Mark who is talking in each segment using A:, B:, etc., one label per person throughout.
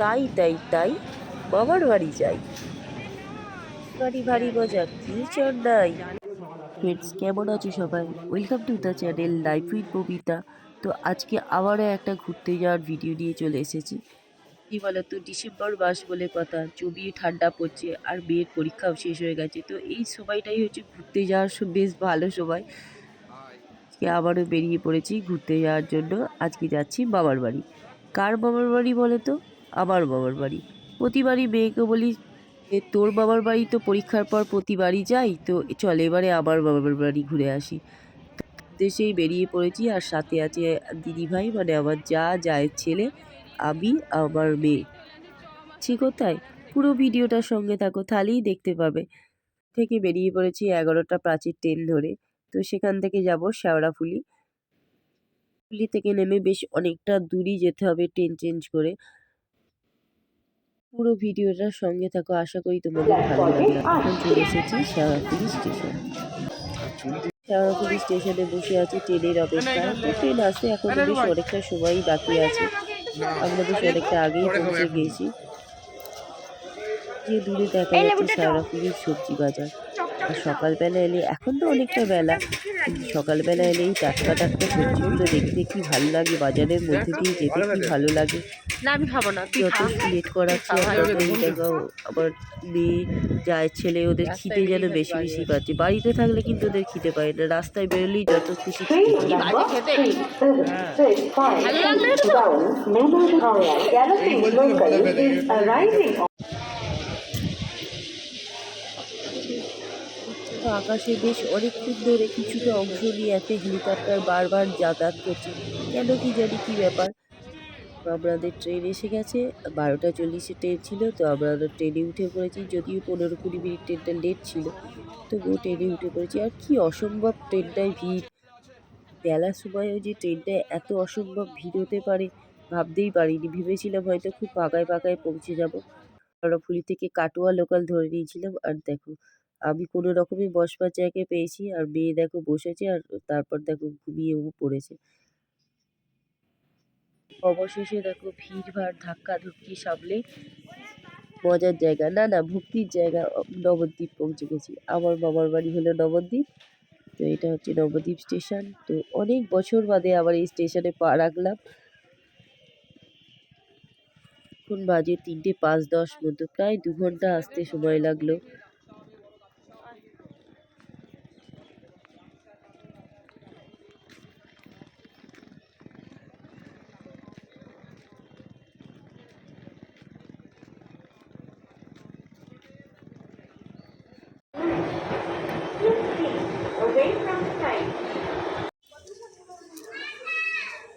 A: তাই তাই তাই বাবার বাড়ি যাই। বাড়ি ভারী মজা কি চর নাই ফ্রেন্ডস কেমন আছো সবাই? Welcome to the channel life with Babita তো আজকে আবারও একটা ঘুরতে যাওয়ার ভিডিও নিয়ে চলে এসেছি। কি তো ডিসেম্বর মাস বলে কথা জমিয়ে ঠান্ডা পড়ছে আর মেয়ের পরীক্ষাও শেষ হয়ে গেছে। তো এই সময়টাই হচ্ছে ঘুরতে যাওয়ার বেশ ভালো সময়। আজকে আবারও বেরিয়ে পড়েছি ঘুরতে যাওয়ার জন্য। আজকে যাচ্ছি বাবার বাড়ি। কার বাবার বাড়ি বলো তো আমার বাবার বাড়ি। প্রতিবারই মেয়েকে বলি "এ, তোর বাবার বাড়ি তো পরীক্ষার পর প্রতিবারই যাই তো চল এবারে আমার বাবার বাড়ি ঘুরে আসি। দেশেই বেরিয়ে পড়েছি আর সাথে আছে দিদিভাই মানে আমার যা জায়ের ছেলে আমি আমার মেয়ে। সে কোথায়? পুরো ভিডিওটার সঙ্গে থাকো তাহলেই দেখতে পাবে। থেকে বেরিয়ে পড়েছি এগারোটা প্রাচীর ট্রেন ধরে তো সেখান থেকে যাব শেওড়াফুলি। ফুলি থেকে নেমে বেশ অনেকটা দূরই যেতে হবে ট্রেন চেঞ্জ করে। পুরো ভিডিওটা সঙ্গে থাকো। আশা করি তোমাদের ভালো লাগবে। এখন চলে এসেছি শেওড়াফুলি স্টেশন। শেওড়াফুলি স্টেশনে বসে আছে ট্রেনের অপেক্ষা তো ট্রেন আসতে এখন বেশ অনেকটা সময়ই বাকি আছে। আমরা বেশ অনেকটা আগেই পৌঁছে গিয়েছি যে দূরে দেখা যাচ্ছে শেওড়াফুলির সবজি বাজার। আর সকালবেলা এলে এখন তো অনেকটা বেলা। সকালবেলা এলেই টাটকা টাটকা সবজিগুলো দেখতে কি ভালো লাগে বাজারের মধ্যে দিয়ে যেতে কি ভালো লাগে।
B: না আমি খাব না
A: যত লেট করাচ্ছি আবার মেয়ে যায় ছেলে ওদের খিদে যেন বেশি বেশি পাচ্ছে। বাড়িতে থাকলে কিন্তু ওদের খিদে পায় না রাস্তায় বেরোলেই যত খুশি খেতে আকাশে বেশ অনেকক্ষণ ধরে কিছুটা অংশ নিয়ে একটা হেলিকপ্টার বারবার যাতায়াত করছে। কেন কি জানি কি ব্যাপার? আমাদের ট্রেন এসে গেছে, বারোটা চল্লিশে ট্রেন ছিল, তো আমরা ট্রেনে উঠে পড়েছি, যদিও পনেরো কুড়ি মিনিট ট্রেনটা লেট ছিল, তবুও ট্রেনে উঠে পড়েছি। আর কি অসম্ভব ট্রেনটায় ভিড়! বেলার সময়ও যে ট্রেনটায় এত অসম্ভব ভিড় হতে পারে, ভাবতেই পারিনি। ভেবেছিলাম হয়তো খুব পাকায় পাকায় পৌঁছে যাব। ফুলি থেকে কাটোয়া লোকাল ধরে নিয়েছিলাম। আর দেখো আমি কোনো রকমে বসবার জায়গায় পেয়েছি, আর মেয়ে দেখো বসেছে, আর তারপর দেখো ঘুমিয়েও পড়েছে। অবশেষে দেখো ভিড় ভাড়, ধাক্কা ধুক্কি সামলে মজার জায়গা, না না, ভক্তির জায়গা নবদ্বীপ পৌঁছে গেছি। আমার মামার বাড়ি হলো নবদ্বীপ, তো এটা হচ্ছে নবদ্বীপ স্টেশন। তো অনেক বছর বাদে আবার এই স্টেশনে পা রাখলাম। এখন বাজে তিনটে পাঁচ দশ মতো, প্রায় দু ঘণ্টা আসতে সময় লাগল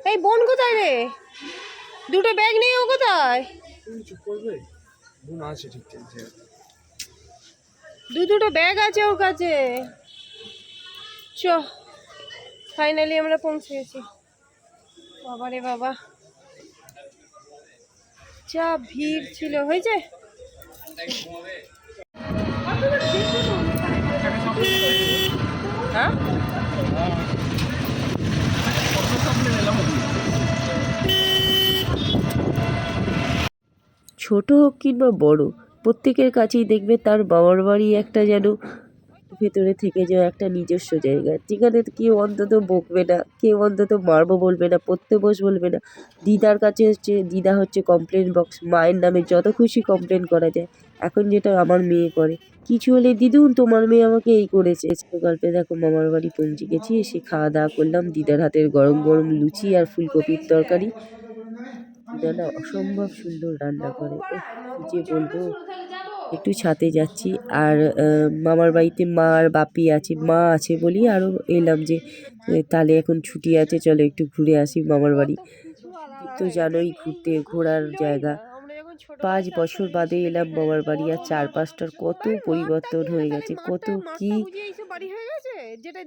B: এই বোন কোথায় রে দুটো ব্যাগ নিয়ে ও কোথায়?
C: তুমি চুপ করবে? বোন আছে ঠিক ঠিক ঠিক আছে।
B: দু দুটো ব্যাগ আছে ওর কাছে। চ ফাইনালি আমরা পৌঁছে গেছি। বাবা রে বাবা। যা ভিড় ছিল হয়েছে? হ্যাঁ?
A: ছোট হোক কিংবা বড়, প্রত্যেকের কাছেই দেখবে তার বাবার বাড়ি একটা যেন ভেতরে থেকে যাওয়া একটা নিজস্ব জায়গা। যেখানে কেউ অন্তত বকবে না, কেউ অন্তত মারবো বলবে না পড়তে বস বলবে না। দিদার কাছে হচ্ছে, দিদা হচ্ছে কমপ্লেন বক্স মায়ের নামে যত খুশি কমপ্লেন করা যায়। এখন যেটা আমার মেয়ে করে। কিছু হলে, দিদুন, তোমার মেয়ে আমাকে এই করেছে। গল্পে দেখো, মামার বাড়ি পৌঁছে গেছি, এসে খাওয়া দাওয়া করলাম। দিদার হাতের গরম গরম লুচি আর ফুলকপির তরকারি। দিদা অসম্ভব সুন্দর রান্না করে। যে বলব? একটু ছাতে যাচ্ছি আর মামার বাড়িতে মা আর বাপি আছে মা আছে বলি আরও এলাম যে তাহলে এখন ছুটি আছে চলো একটু ঘুরে আসি মামার বাড়ি। তো জানোই ঘুরতে ঘোরার জায়গা। পাঁচ বছর বাদে এলাম মামার বাড়ি আর চারপাশটার কত পরিবর্তন হয়ে গেছে কত কি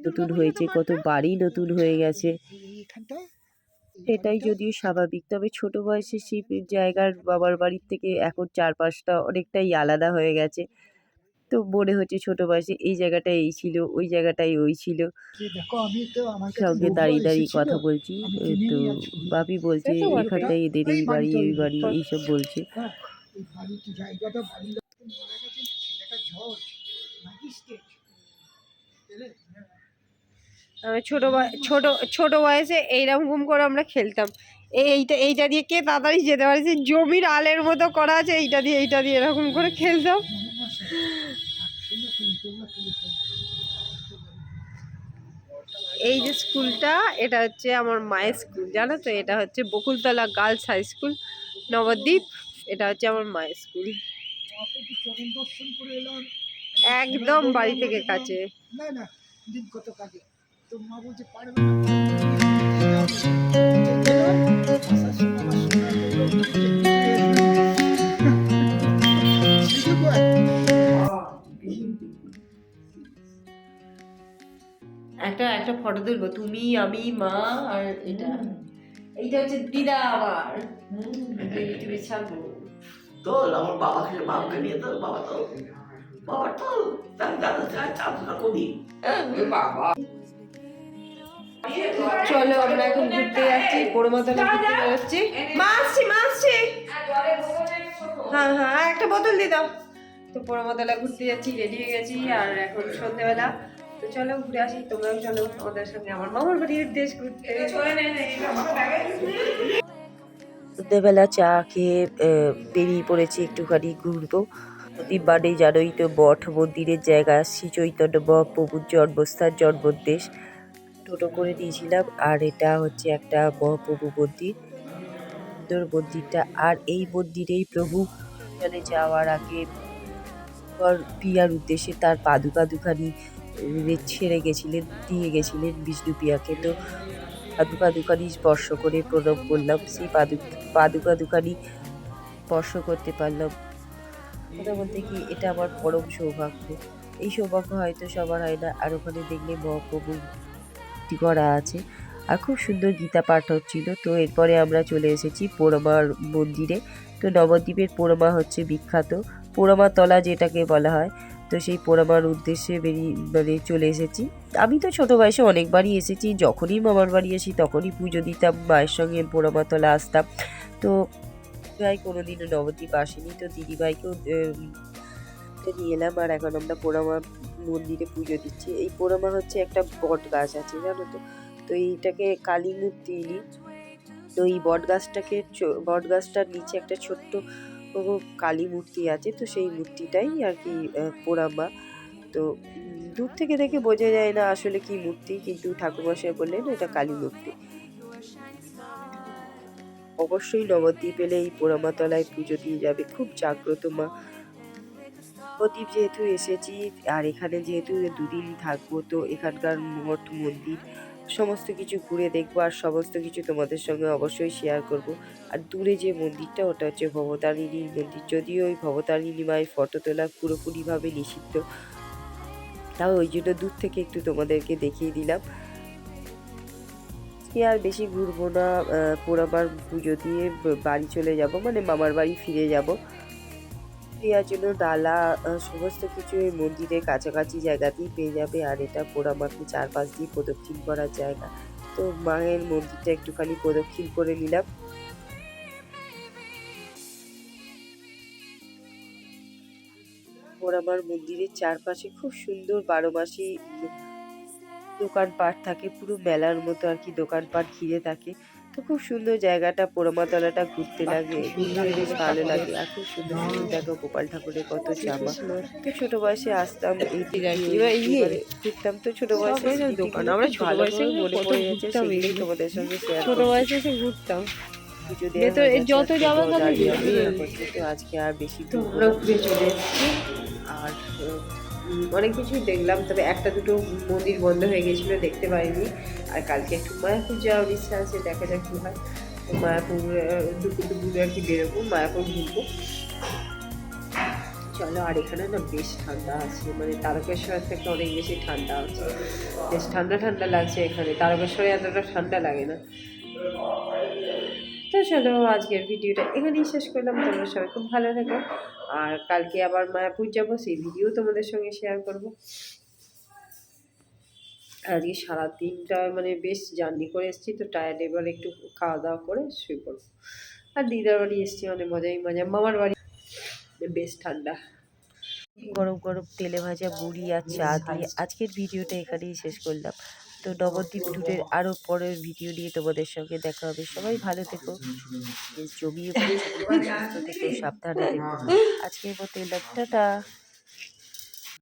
A: নতুন হয়েছে কত বাড়ি নতুন হয়ে গেছে। এটাই যদিও স্বাভাবিক। তবে ছোট বয়সে সেই জায়গার বাবার বাড়ির থেকে এখন চারপাশটা অনেকটাই আলাদা হয়ে গেছে। তো মনে হচ্ছে ছোট বয়সে এই জায়গাটায় এই ছিল ওই জায়গাটায় ওই ছিল। সঙ্গে দাঁড়িয়ে দাঁড়িয়ে কথা বলছি তো। বাপি বলছে এখানটায় এদের এই বাড়ি এই বাড়ি এইসব বলছে।
D: জায়গাটা
B: ছোট ছোট ছোট বয়সে এইরকম ঘুম করে আমরা খেলতাম। এইটা এইটা দিয়ে কে তাড়াতাড়ি যেতে পারে? যে জমির আলের মতো করা আছে, এইটা দিয়ে এইটা দিয়ে এরকম করে খেলতাম। এই যে স্কুলটা, এটা হচ্ছে আমার মায়ের স্কুল। জানো তো, এটা হচ্ছে Bakultala girls high school, Nabadwip. এটা হচ্ছে আমার মায়ের স্কুল। একদম বাড়ি থেকে কাছে।
D: না না কত আগে তো মা বলছে পারবে না?
B: একটা একটা ফটো তুলবো। তুমি আমি মা আর এটা। এইটা হচ্ছে দিদা আমার। ইউটিউবে ছাড়বো
E: তোল আমার বাবাকে বাবাকে নিয়ে তোল বাবা তোল। বাবা তোল। তার দাদা চার চাপটা করি। বাবা।
B: চলো আমরা এখন ঘুরতে যাচ্ছি বড়মাতলা ঘুরতে যাচ্ছি মা আসছি হ্যাঁ হ্যাঁ একটা বোতল দিয়ে দাও। তো বড়মাতলা ঘুরতে যাচ্ছি রেডি হয়ে গেছি, আর এখন সন্ধ্যেবেলা তো চলো ঘুরে আসি, তোমরাও চলো আমাদের সঙ্গে আমার মামার বাড়ির দেশ ঘুরতে।
A: সন্ধ্যেবেলা চা খেয়ে বেরিয়ে পড়েছি একটুখানি ঘুরবো। প্রতিবারে জানোই তো বট মন্দিরের জায়গা, শ্রী চৈতন্য মহাপ্রভুর জন্মস্থান, জন্মদেশ। টোটো করে নিয়েছিলাম। আর এটা হচ্ছে একটা মহাপ্রভু মন্দির। সুন্দর মন্দিরটা। আর এই মন্দিরেই প্রভু চলে যাওয়ার আগে পর প্রিয়ার উদ্দেশ্যে তার পাদুকা দুখানি ছেড়ে গেছিলেন, দিয়ে গেছিলেন বিষ্ণু পিয়াকে। তো পাদুকা দুখানি স্পর্শ করে প্রণাম করলাম। সেই পাদু পাদুকা দুখানি স্পর্শ করতে পারলাম। কথা বলতে কি, এটা আমার পরম সৌভাগ্য। এই সৌভাগ্য হয়তো সবার হয় না। আর ওখানে দেখলে মহাপ্রভু মূর্তি করা আছে। আর খুব সুন্দর গীতা পাঠ হচ্ছিল। তো এরপরে আমরা চলে এসেছি পোড়ামার মন্দিরে। তো নবদ্বীপের পোড়ামা হচ্ছে বিখ্যাত। পোড়ামা তলা যেটাকে বলা হয়। তো সেই পোড়ামার উদ্দেশ্যে বেরিয়ে মানে চলে এসেছি। আমি তো ছোটো বয়সে অনেকবারই এসেছি। যখনই মামার বাড়ি আসি তখনই পুজো দিতাম, মায়ের সঙ্গে পোড়ামাতলা আসতাম। তো ভাই কোনোদিনও নবদ্বীপ আসেনি। তো দিদিভাইকেও তো নিয়ে এলাম আর এখন আমরা পোড়ামা মন্দিরে পুজো দিচ্ছি। এই পোড়ামা হচ্ছে একটা বট গাছ আছে, জানো তো? তো এইটাকে কালী মূর্তি তো এই বট গাছটাকে বট গাছটার নিচে একটা ছোট্ট কালী মূর্তি আছে, তো সেই মূর্তিটাই আর কি পোড়ামা। তো দূর থেকে দেখে বোঝা যায় না আসলে কি মূর্তি, কিন্তু ঠাকুরমশাই বললেন এটা কালী মূর্তি। অবশ্যই নবদ্বীপ এলে এই পোড়ামাতলায় পুজো দিয়ে যাবে। খুব জাগ্রত মা। নবদ্বীপ যেহেতু এসেছি আর এখানে যেহেতু দুদিন থাকব তো এখানকার মঠ মন্দির সমস্ত কিছু ঘুরে দেখব আর সমস্ত কিছু তোমাদের সঙ্গে অবশ্যই শেয়ার করব। আর দূরে যে মন্দিরটা ওটা হচ্ছে ভবতারিণীর মন্দির। যদিও ওই ভবতারিণী মায়ের ফটো তোলা পুরোপুরিভাবে নিষিদ্ধ তাও ওই জন্য দূর থেকে একটু তোমাদেরকে দেখিয়ে দিলাম। আজকে আর বেশি ঘুরবো না আহ, পোড়ামার পুজো দিয়ে বাড়ি চলে যাব মানে মামার বাড়ি ফিরে যাব। দেওয়ার জন্য ডালা সমস্ত কিছু এই মন্দিরের কাছাকাছি জায়গাতেই পেয়ে যাবে। আর এটা পোড়ামাকে চারপাশ দিয়ে প্রদক্ষিণ করার জায়গা। তো মায়ের মন্দিরটা একটুখানি প্রদক্ষিণ করে নিলাম। পোড়ামার মন্দিরের চারপাশে খুব সুন্দর বারো মাসি দোকানপাট থাকে, পুরো মেলার মতো আর কি দোকানপাট ঘিরে থাকে। তো খুব সুন্দর জায়গাটা পোড়ামাতলাটা ঘুরতে লাগে ঘুরতে বেশ ভালো লাগে আর খুব সুন্দর সুন্দর দেখো গোপাল ঠাকুরের কত জামা। তো ছোট বয়সে আসতাম এই ঘুরতাম তো ছোট বয়সে
B: দোকান, আমরা ছোট বয়সে
A: মনে পড়ে যাচ্ছে তোমাদের সঙ্গে শেয়ার
B: ছোট বয়সে এসে ঘুরতাম। যত যাওয়া গেল
A: আজকে আর বেশি
B: ঘুরে চলে আর অনেক কিছুই দেখলাম, তবে একটা দুটো মন্দির বন্ধ হয়ে গেছিল, দেখতে পাইনি। আর কালকে একটু মায়াপুর যাওয়ার ইচ্ছা আছে, দেখা যাক কী হয়। মায়াপুর দুপুর দুপুরে আর কি বেরোবো, মায়াপুর ঘুরবো। চলো, আর এখানে না বেশ ঠান্ডা আছে মানে তারকেশ্বর থেকে অনেক বেশি ঠান্ডা আছে। বেশ ঠান্ডা ঠান্ডা লাগছে এখানে, তারকেশ্বরে এতটা ঠান্ডা লাগে না। চলো আজকের ভিডিওটা এখানেই শেষ করলাম। তোমরা সবাই খুব ভালো থেকো। আর কালকে আবার মায়াপুর যাব সেই ভিডিও তোমাদের সঙ্গে শেয়ার করব। আজকে সারাদিনটা মানে বেশ জার্নি করে এসেছি তো টায়ার্ড এবার একটু খাওয়া দাওয়া করে শুয়ে পড়ব। আর দিদার বাড়ি এসেছি অনেক মজাই মজা। মামার বাড়ি বেশ ঠান্ডা।
A: গরম গরম তেলে ভাজা বুড়ি আর চা দিয়ে আজকের ভিডিওটা এখানেই শেষ করলাম। তো নবদ্বীপ ট্যুরের আরও পরের ভিডিও নিয়ে তোমাদের সঙ্গে দেখা হবে। সবাই ভালো থেকো। জমিয়ে সাবধানে থেকো। আজকের মতো এলাম টাটা।